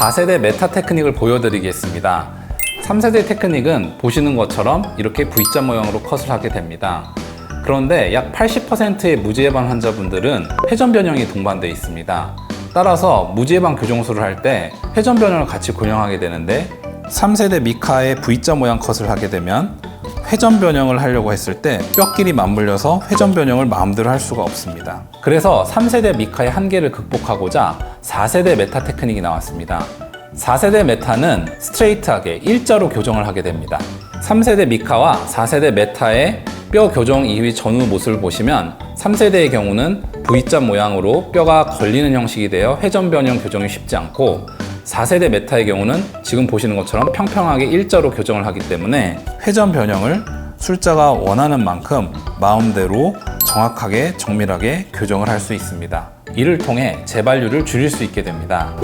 4세대 메타 테크닉을 보여드리겠습니다. 3세대 테크닉은 보시는 것처럼 이렇게 V자 모양으로 컷을 하게 됩니다. 그런데 약 80%의 무지해방 환자분들은 회전 변형이 동반되어 있습니다. 따라서 무지해방 교정술을 할 때 회전 변형을 같이 고정하게 되는데 3세대 미카의 V자 모양 컷을 하게 되면 회전 변형을 하려고 했을 때 뼈끼리 맞물려서 회전 변형을 마음대로 할 수가 없습니다. 그래서 3세대 미카의 한계를 극복하고자 4세대 메타 테크닉이 나왔습니다. 4세대 메타는 스트레이트하게 일자로 교정을 하게 됩니다. 3세대 미카와 4세대 메타의 뼈 교정 이후 전후 모습을 보시면 3세대의 경우는 V자 모양으로 뼈가 걸리는 형식이 되어 회전 변형 교정이 쉽지 않고 4세대 메타의 경우는 지금 보시는 것처럼 평평하게 일자로 교정을 하기 때문에 회전 변형을 술자가 원하는 만큼 마음대로 정확하게 정밀하게 교정을 할 수 있습니다. 이를 통해 재발률을 줄일 수 있게 됩니다.